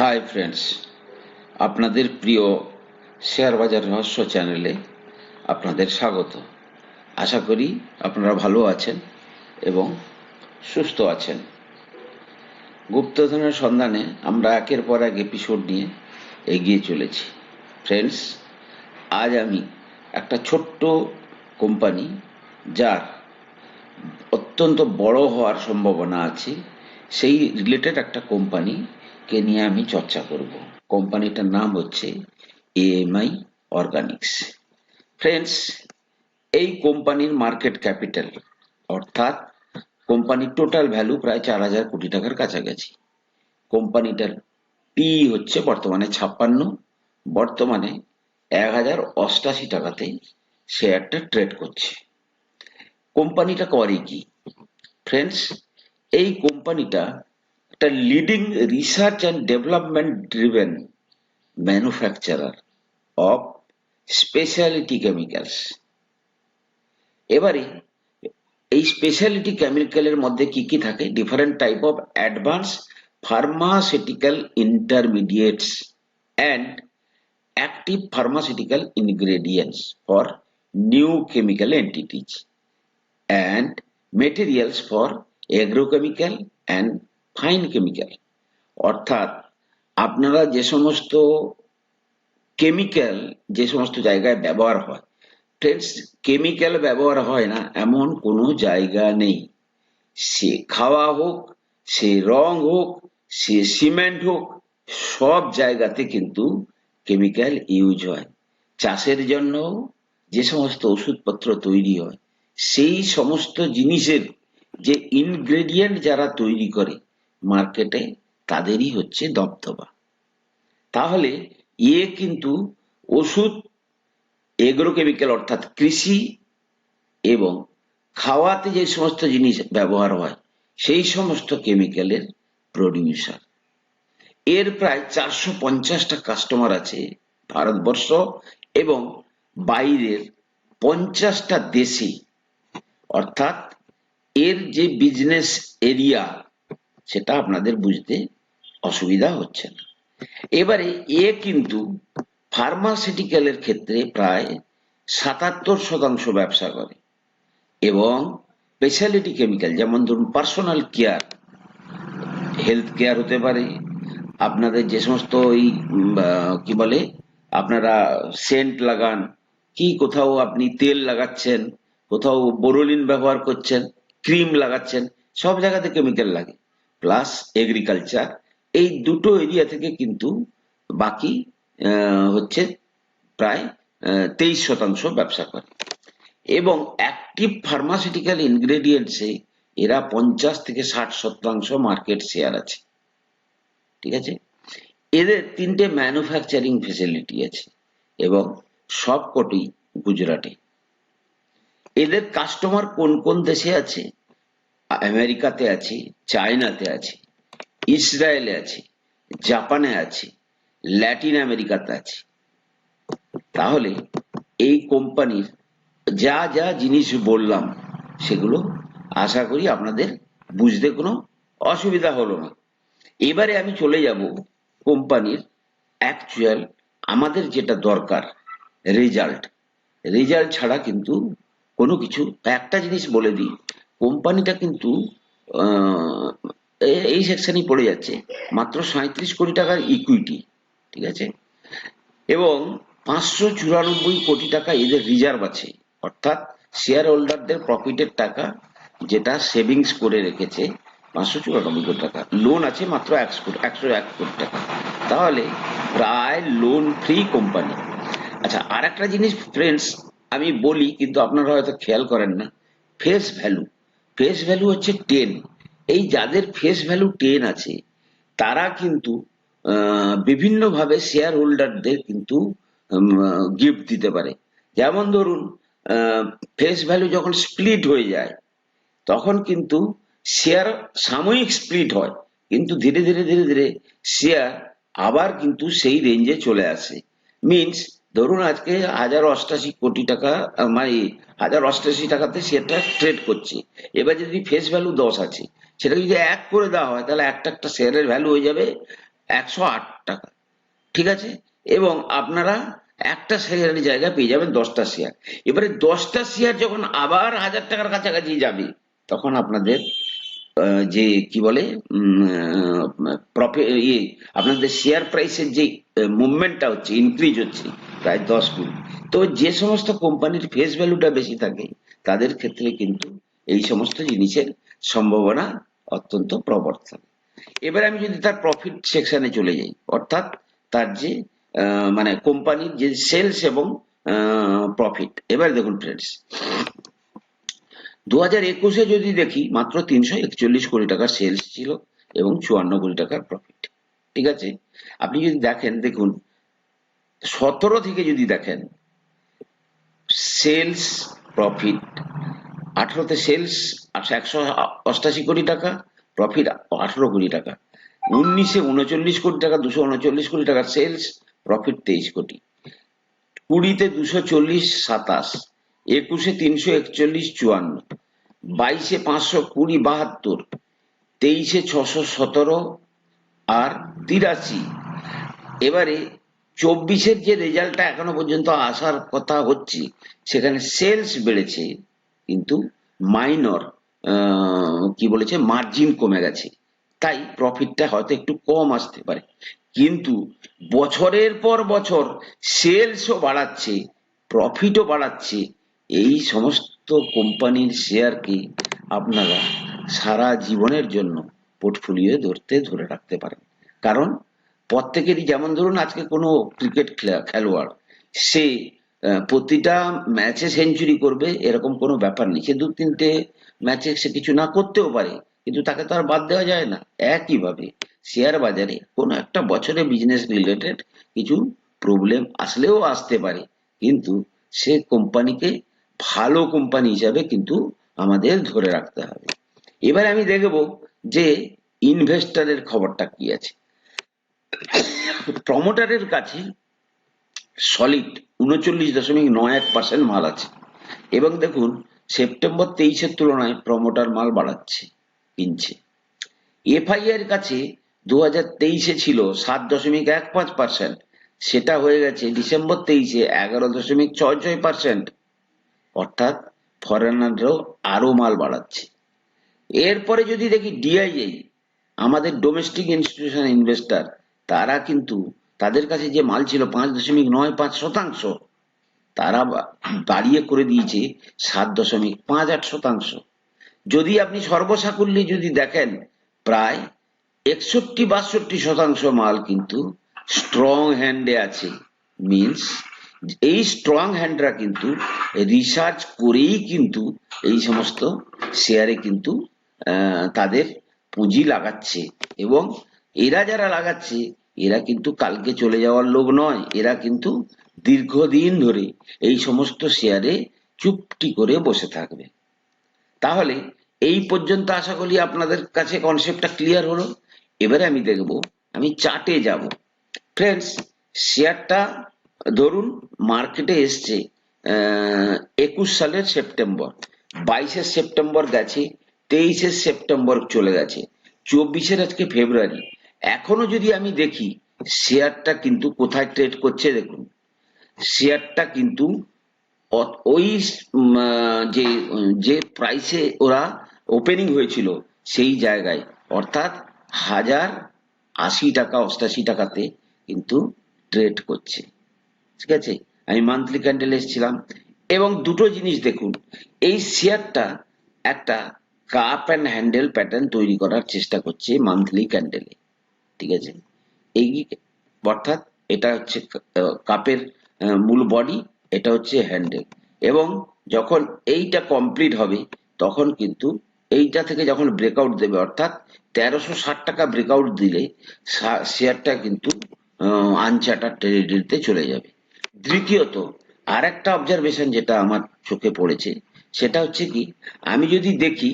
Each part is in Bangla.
হাই ফ্রেন্ডস আপনাদের প্রিয় শেয়ার বাজার রহস্য চ্যানেলে আপনাদের স্বাগত। আশা করি আপনারা ভালো আছেন এবং সুস্থ আছেন। গুপ্তধনের সন্ধানে আমরা একের পর এক এপিসোড নিয়ে এগিয়ে চলেছি। ফ্রেন্ডস আজ আমি একটা ছোট্ট কোম্পানি যার অত্যন্ত বড় হওয়ার সম্ভাবনা আছে, সেই রিলেটেড একটা কোম্পানিকে নিয়ে আমি চর্চা করব। কোম্পানিটার নাম হচ্ছে এএমআই অর্গানিক্স ফ্রেন্ডস এই কোম্পানির মার্কেট ক্যাপিটাল অর্থাৎ কোম্পানির টোটাল ভ্যালু প্রায় চার হাজার কোটি টাকার কাছাকাছি। কোম্পানিটার পি হচ্ছে বর্তমানে ছাপ্পান্ন, বর্তমানে এক হাজার অষ্টাশি টাকাতে শেয়ারটা ট্রেড করছে। কোম্পানিটা করে কি? ফ্রেন্ডস এই কোম্পানিটা একটা leading research and development driven manufacturer of speciality chemicals এবারে, এই স্পেশালিটি কেমিক্যালের মধ্যে কি কি থাকে? Different type of advance pharmaceutical intermediates and active pharmaceutical ingredients for new chemical entities and materials for agrochemical and fine chemical. অর্থাৎ আপনারা যে সমস্ত কেমিক্যাল যে সমস্ত জায়গায় ব্যবহার হয় ফ্রেন্ডস কেমিক্যাল ব্যবহার হয় না, এমন কোনো জায়গা নেই। সে খাওয়া হোক, সে রং হোক, সে সিমেন্ট হোক, সব জায়গাতে কিন্তু কেমিক্যাল ইউজ হয়। চাষের জন্য যে সমস্ত ওষুধপত্র তৈরি হয়, সেই সমস্ত জিনিসের যে ইনগ্রেডিয়েন্ট যারা তৈরি করে মার্কেটে তাদেরই হচ্ছে দবদবা তাহলে ইয়ে কিন্তু ওষুধ এগ্রোকেমিক্যাল অর্থাৎ কৃষি এবং খাওয়াতে যে সমস্ত জিনিস ব্যবহার হয়, সেই সমস্ত কেমিক্যালের প্রডিউসার এর প্রায় চারশো পঞ্চাশটা কাস্টমার আছে ভারতবর্ষ এবং বাইরের পঞ্চাশটা দেশে। অর্থাৎ এর যে বিজনেস এরিয়া সেটা আপনাদের বুঝতে অসুবিধা হচ্ছে না। এবারে এ কিন্তু ফার্মাসিউটিক্যালের ক্ষেত্রে প্রায় সাতাত্তর শতাংশ ব্যবসা করে এবং স্পেশালিটি কেমিক্যাল যেমন ধরুন পার্সোনাল কেয়ার হেলথ কেয়ার হতে পারে, আপনাদের যে সমস্ত ওই কি বলে, আপনারা সেন্ট লাগান, কি কোথাও আপনি তেল লাগাচ্ছেন, কোথাও বোরোলিন ব্যবহার করছেন ক্রিম লাগাচ্ছেন, সব জায়গাতে কেমিক্যাল লাগে। প্লাস এগ্রিকালচার এই দুটো এরিয়া থেকে কিন্তু বাকি হচ্ছে প্রায় তেইশ শতাংশ ব্যবসা করে। এবং অ্যাক্টিভ ফার্মাসিউটিক্যাল ইনগ্রেডিয়েন্টসে এরা পঞ্চাশ থেকে ষাট শতাংশ মার্কেট শেয়ার আছে। ঠিক আছে? এদের তিনটে ম্যানুফ্যাকচারিং ফেসিলিটি আছে এবং সবকটি গুজরাটে। এদের কাস্টমার কোন কোন দেশে আছে? আমেরিকাতে আছে, চায়নাতে আছে, ইসরায়েলে আছে, জাপানে আছে, ল্যাটিন আমেরিকাতে আছে। তাহলে এই কোম্পানির যা যা জিনিস বললাম, সেগুলো আশা করি আপনাদের বুঝতে কোনো অসুবিধা হলো না। এবারে আমি চলে যাব কোম্পানির অ্যাকচুয়াল আমাদের যেটা দরকার রেজাল্ট রেজাল্ট ছাড়া কিন্তু কোনো কিছু, একটা জিনিস বলে দিই। কোম্পানিটা কিন্তু এই সেকশনেই পড়ে যাচ্ছে। মাত্র সাঁত্রিশ কোটি টাকার ইকুইটি ঠিক আছে? এবং পাঁচশো চুরানব্বই কোটি টাকা এদের রিজার্ভ আছে। অর্থাৎ শেয়ার হোল্ডারদের প্রফিটের টাকা যেটা সেভিংস করে রেখেছে পাঁচশো চুরানব্বই কোটি টাকা। লোন আছে মাত্র একশো কোটি, একশো এক কোটি টাকা। তাহলে প্রায় লোন ফ্রি কোম্পানি আচ্ছা আর একটা জিনিস ফ্রেন্ডস আমি বলি, কিন্তু আপনারা হয়তো খেয়াল করেন না। ফেস ভ্যালু ফেস ভ্যালু হচ্ছে টেন এই যাদের ফেস ভ্যালু টেন আছে, তারা কিন্তু বিভিন্নভাবে শেয়ার হোল্ডারদের কিন্তু গিফট দিতে পারে। যেমন ধরুন ফেস ভ্যালু যখন স্প্লিট হয়ে যায়, তখন কিন্তু শেয়ার সাময়িক স্প্লিট হয়। কিন্তু ধীরে ধীরে ধীরে ধীরে শেয়ার আবার কিন্তু সেই রেঞ্জে চলে আসে। মিনস ধরুন আজকে হাজার অষ্টাশি কোটি টাকা মানে হাজার অষ্টাশি টাকাতে শেয়ারটা ট্রেড করছে। এবার যদি ফেস ভ্যালু দশ আছে, সেটা যদি এক করে দেওয়া হয়, তাহলে একটা একটা শেয়ারের ভ্যালু হয়ে যাবে একশো আট টাকা। ঠিক আছে? এবং আপনারা একটা শেয়ারের জায়গায় পেয়ে যাবেন দশটা শেয়ার এবারে দশটা শেয়ার যখন আবার হাজার টাকার কাছাকাছি যাবে, তখন আপনাদের যে কি বলে ইয়ে আপনাদের শেয়ার প্রাইসের যে মুভমেন্টটা হচ্ছে ইনক্রিজ হচ্ছে প্রায় দশ গুণ। তো যে সমস্ত কোম্পানির ফেস ভ্যালুটা বেশি থাকে, তাদের ক্ষেত্রে কিন্তু এই সমস্ত জিনিসের সম্ভাবনা অত্যন্ত প্রবল থাকে। এবার আমি যদি তার প্রফিট সেকশনে চলে যাই, অর্থাৎ তার যে মানে কোম্পানির যে সেলস এবং প্রফিট এবার দেখুন ফ্রেন্ডস দু হাজার একুশে যদি দেখি, মাত্র তিনশো একচল্লিশ কোটি টাকার সেলস ছিল এবং চুয়ান্ন কোটি টাকার প্রফিট ঠিক আছে? আপনি যদি দেখেন, দেখুন, সতেরো থেকে যদি দেখেন সেলস প্রফিট আঠারোতে সেলস একশো অষ্টাশি কোটি টাকা প্রফিট আঠারো কোটি টাকা। উনিশে উনচল্লিশ কোটি টাকা, দুশো উনচল্লিশ কোটি টাকা সেলস প্রফিট তেইশ কোটি। কুড়িতে দুশো চল্লিশ, সাতাশ। একুশে তিনশো একচল্লিশ চুয়ান্ন, বাইশে পাঁচশো কুড়ি বাহাত্তর, তেইশে ছশো সতেরো আর তিরাশি। এবারে চব্বিশের যে রেজাল্টটা এখনও পর্যন্ত আসার কথা হচ্ছে, সেখানে সেলস বেড়েছে, কিন্তু মাইনর কি বলেছে, মার্জিন কমে গেছে। তাই প্রফিটটা হয়তো একটু কম আসতে পারে। কিন্তু বছরের পর বছর সেলসও বাড়াচ্ছে, প্রফিটও বাড়াচ্ছে এই সমস্ত কোম্পানির শেয়ারকে আপনারা সারা জীবনের জন্য পোর্টফোলিও ধরতে, ধরে রাখতে পারেন? কারণ প্রত্যেকেরই যেমন ধরুন আজকে কোনো ক্রিকেট খেলোয়াড়, সে প্রতিটা ম্যাচে সেঞ্চুরি করবে, এরকম কোনো ব্যাপার নেই। সে দু তিনটে ম্যাচে সে কিছু না করতেও পারে, কিন্তু তাকে তো আর বাদ দেওয়া যায় না। একইভাবে শেয়ার বাজারে কোনো একটা বছরে বিজনেস রিলেটেড কিছু প্রবলেম আসলেও আসতে পারে, কিন্তু সে কোম্পানিকে ভালো কোম্পানি হিসাবে কিন্তু আমাদের ধরে রাখতে হবে। এবার আমি দেখব যে ইনভেস্টরের খবরটা কি আছে। প্রমোটারের কাছে সলিড উনচল্লিশ দশমিক নয় এক পার্সেন্ট মাল আছে। এবং দেখুন, সেপ্টেম্বর তেইশের তুলনায় প্রমোটার মাল বাড়াচ্ছে, কিনছে। এফআই এর কাছে দু হাজার তেইশে ছিল সাত দশমিক এক পাঁচ পার্সেন্ট সেটা হয়ে গেছে ডিসেম্বর তেইশে এগারো দশমিক ছয় ছয় পার্সেন্ট অর্থাৎ ফরেনাররাও আরও মাল বাড়াচ্ছে। এরপরে যদি দেখি ডিআইআই আমাদের ডোমেস্টিক ইনস্টিটিউশন ইনভেস্টর তারা কিন্তু তাদের কাছে যে মাল ছিল পাঁচ দশমিক নয় পাঁচ শতাংশ, তারা বাড়িয়ে করে দিয়েছে সাত দশমিক পাঁচ আট শতাংশ। যদি আপনি সর্বসাকুল্যে যদি দেখেন, প্রায় একষট্টি বাষট্টি শতাংশ মাল কিন্তু স্ট্রং হ্যান্ডে আছে। মিন্স এই স্ট্রং হ্যান্ডরা কিন্তু রিসার্চ করেই কিন্তু এই সমস্ত শেয়ারে কিন্তু তাদের পুঁজি লাগাচ্ছে। এবং এরা যারা লাগাচ্ছে, এরা কিন্তু কালকে চলে যাওয়ার লোক নয়, এরা কিন্তু দীর্ঘদিন ধরে এই সমস্ত শেয়ারে চুপটি করে বসে থাকবে। তাহলে এই পর্যন্ত আশা করি আপনাদের কাছে কনসেপ্টটা ক্লিয়ার হলো। এবারে আমি দেখব, আমি চার্টে যাব। ফ্রেন্ডস শেয়ারটা ধরুন মার্কেটে এসছে একুশ সালের সেপ্টেম্বর বাইশে সেপ্টেম্বর গেছে, তেইশে সেপ্টেম্বর চলে গেছে, চব্বিশের আজকে ফেব্রুয়ারি এখনও যদি আমি দেখি শেয়ারটা কিন্তু কোথায় ট্রেড করছে দেখুন শেয়ারটা কিন্তু ওই যে যে প্রাইসে ওরা ওপেনিং হয়েছিল, সেই জায়গায়। অর্থাৎ হাজার আশি টাকা, অষ্টাশি টাকাতে কিন্তু ট্রেড করছে। ঠিক আছে? আমি মান্থলি ক্যান্ডেল এসেছিলাম। এবং দুটো জিনিস দেখুন, এই শেয়ারটা একটা কাপ অ্যান্ড হ্যান্ডেল প্যাটার্ন তৈরি করার চেষ্টা করছে মান্থলি ক্যান্ডেলে ঠিক আছে? এই অর্থাৎ এটা হচ্ছে কাপের মূল বডি এটা হচ্ছে হ্যান্ডেল এবং যখন এইটা কমপ্লিট হবে, তখন কিন্তু এইটা থেকে যখন ব্রেকআউট দেবে, অর্থাৎ তেরোশো ষাট টাকা ব্রেকআউট দিলে শেয়ারটা কিন্তু আনচার্টার টেরিটরিতে চলে যাবে। দ্বিতীয়ত আর একটা অবজারভেশন যেটা আমার চোখে পড়েছে, সেটা হচ্ছে কি, আমি যদি দেখি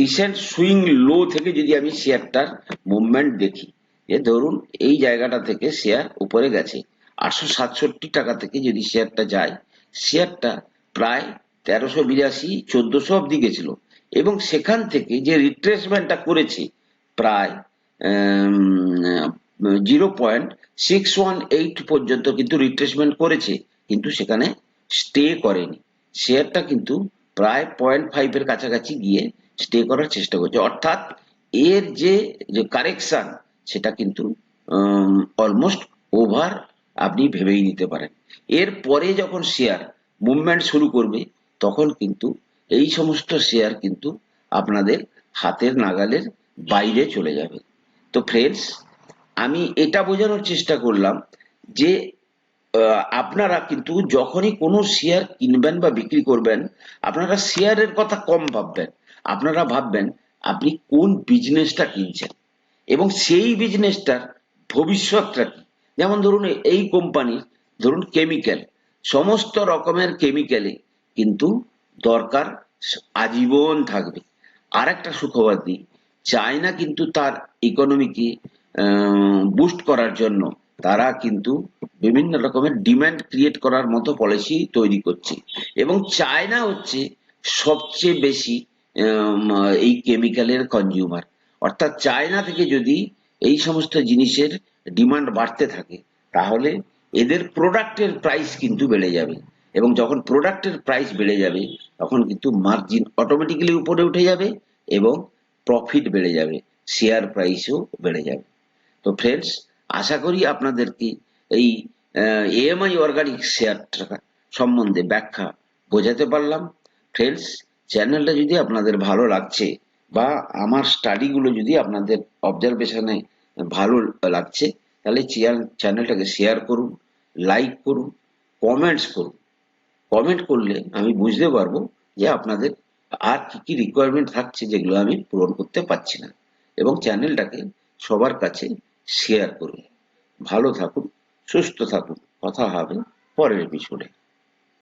রিসেন্ট সুইং লো থেকে যদি আমি শেয়ারটার মুভমেন্ট দেখি যে ধরুন এই জায়গাটা থেকে শেয়ার উপরে গেছে, আটশো সাতষট্টি টাকা থেকে যদি শেয়ারটা যায়, শেয়ারটা প্রায় তেরোশো বিরাশি, চোদ্দশো অব্দি গেছিল, এবং সেখান থেকে যে রিট্রেসমেন্টটা করেছে, প্রায় zero point six one eight পর্যন্ত কিন্তু রিট্রেসমেন্ট করেছে, কিন্তু সেখানে স্টে করেনি। শেয়ারটা কিন্তু প্রায় পয়েন্ট ফাইভের কাছাকাছি গিয়ে স্টে করার চেষ্টা করছে। অর্থাৎ এর যে কারেকশন সেটা কিন্তু অলমোস্ট ওভার আপনি ভেবেই নিতে পারেন। এর পরে যখন শেয়ার মুভমেন্ট শুরু করবে, তখন কিন্তু এই সমস্ত শেয়ার কিন্তু আপনাদের হাতের নাগালের বাইরে চলে যাবে। তো ফ্রেন্ডস আমি এটা বোঝানোর চেষ্টা করলাম যে আপনারা কিন্তু যখনই কোনো শেয়ার কিনবেন বা বিক্রি করবেন, আপনারা শেয়ারের কথা কম ভাববেন। আপনারা ভাববেন, আপনি কোন বিজনেসটা কিনছেন? এবং সেই বিজনেসটার ভবিষ্যৎটা কি? যেমন ধরুন, এই কোম্পানির ধরুন কেমিক্যাল সমস্ত রকমের কেমিক্যালে কিন্তু দরকার আজীবন থাকবে। আর একটা সুখবর দিই চায়না কিন্তু তার ইকোনমিকে বুস্ট করার জন্য তারা কিন্তু বিভিন্ন রকমের ডিমান্ড ক্রিয়েট করার মতো পলিসি তৈরি করছে। এবং চায়না হচ্ছে সবচেয়ে বেশি এই কেমিক্যালের কনজিউমার অর্থাৎ চায়না থেকে যদি এই সমস্ত জিনিসের ডিমান্ড বাড়তে থাকে, তাহলে এদের প্রোডাক্টের প্রাইস কিন্তু বেড়ে যাবে। এবং যখন প্রোডাক্টের প্রাইস বেড়ে যাবে, তখন কিন্তু মার্জিন অটোমেটিক্যালি উপরে উঠে যাবে এবং প্রফিট বেড়ে যাবে শেয়ার প্রাইসও বেড়ে যাবে। তো ফ্রেন্ডস আশা করি আপনাদেরকে এই এএমআই অর্গানিক শেয়ারটা সম্বন্ধে ব্যাখ্যা বোঝাতে পারলাম। ফ্রেন্ডস চ্যানেলটা যদি আপনাদের ভালো লাগছে বা আমার স্টাডিগুলো যদি আপনাদের অবজারভেশনে ভালো লাগছে, তাহলে চেয়ার চ্যানেলটাকে শেয়ার করুন লাইক করুন কমেন্টস করুন। কমেন্ট করলে আমি বুঝতে পারব যে আপনাদের আর কি কি রিকোয়ারমেন্ট থাকছে যেগুলো আমি পূরণ করতে পারছি না। এবং চ্যানেলটাকে সবার কাছে শেয়ার করুন। ভালো থাকুন সুস্থ থাকুন। কথা হবে পরের এপিসোডে